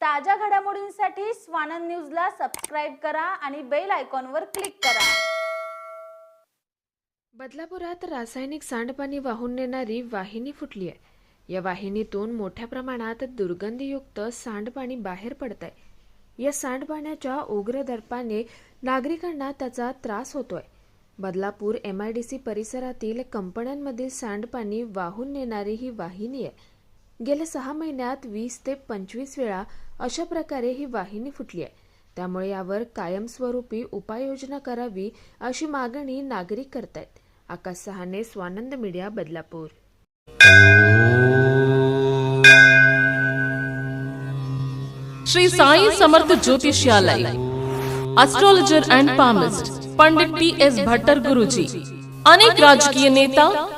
ताज्या घडामोडींसाठी स्वानंद न्यूजला सबस्क्राईब करा आणि बेल आयकॉनवर क्लिक करा. बदलापुरात रासायनिक सांडपाणी वाहून नेणारी वाहिनी फुटली आहे. या वाहिनीतून मोठ्या प्रमाणात दुर्गंधीयुक्त सांडपाणी बाहेर पडत आहे या सांडपाण्याच्या उग्र दर्पाने नागरिकांना त्याचा त्रास होतोय. Badlapur M I D C परिसरातील कंपन्यांमधील सांडपाणी वाहून नेणारी ही वाहिनी आहे. गेल्या सहा महिन्यात वीस ते पंचवीस वेळा अशा प्रकारे ही वाहिनी फुटली आहे. त्यामुळे यावर कायमस्वरूपी उपाययोजना करावी अशी मागणी नागरिक करतायत. Akash Sahane Swanand media Badlapur. Shri Sai Samarth Jyotishalay astrologer and palmist Pandit T S Bhattar Guruji अनेक राजकीय नेता